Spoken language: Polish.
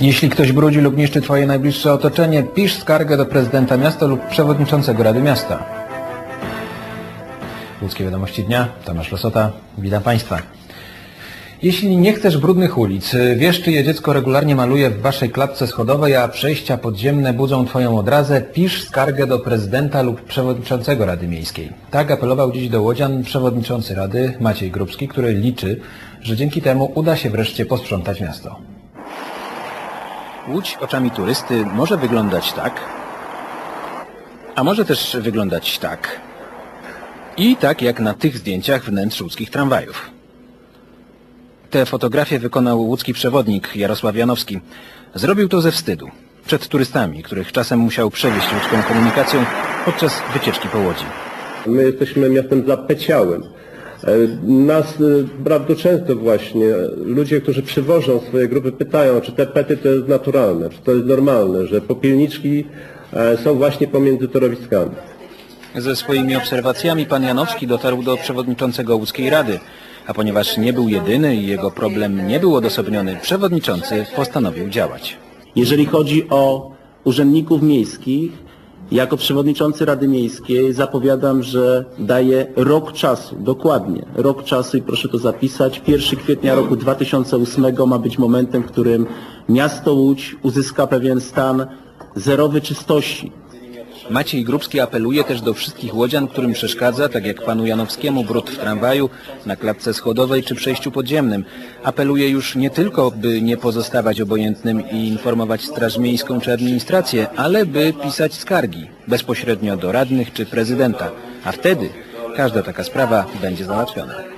Jeśli ktoś brudzi lub niszczy Twoje najbliższe otoczenie, pisz skargę do prezydenta miasta lub przewodniczącego Rady Miasta. Łódzkie Wiadomości Dnia, Tomasz Losota, witam Państwa. Jeśli nie chcesz brudnych ulic, wiesz czyje dziecko regularnie maluje w Waszej klatce schodowej, a przejścia podziemne budzą Twoją odrazę, pisz skargę do prezydenta lub przewodniczącego Rady Miejskiej. Tak apelował dziś do Łodzian przewodniczący Rady Maciej Grubski, który liczy, że dzięki temu uda się wreszcie posprzątać miasto. Łódź oczami turysty może wyglądać tak, a może też wyglądać tak i tak jak na tych zdjęciach wnętrz łódzkich tramwajów. Te fotografie wykonał łódzki przewodnik Jarosław Janowski. Zrobił to ze wstydu. Przed turystami, których czasem musiał przewieźć łódzką komunikacją podczas wycieczki po Łodzi. My jesteśmy miastem zapeciałym. E, Nas e, bardzo często właśnie ludzie, którzy przywożą swoje grupy pytają, czy te pety to jest naturalne, czy to jest normalne, że popielniczki e, są właśnie pomiędzy torowiskami. Ze swoimi obserwacjami pan Janowski dotarł do przewodniczącego łódzkiej rady, a ponieważ nie był jedyny i jego problem nie był odosobniony, przewodniczący postanowił działać. Jeżeli chodzi o urzędników miejskich, jako przewodniczący Rady Miejskiej zapowiadam, że daję rok czasu, dokładnie rok czasu i proszę to zapisać. 1 kwietnia roku 2008 ma być momentem, w którym miasto Łódź uzyska pewien stan zerowy czystości. Maciej Grubski apeluje też do wszystkich łodzian, którym przeszkadza, tak jak panu Janowskiemu, brud w tramwaju, na klatce schodowej czy przejściu podziemnym. Apeluje już nie tylko, by nie pozostawać obojętnym i informować Straż Miejską czy administrację, ale by pisać skargi bezpośrednio do radnych czy prezydenta. A wtedy każda taka sprawa będzie załatwiona.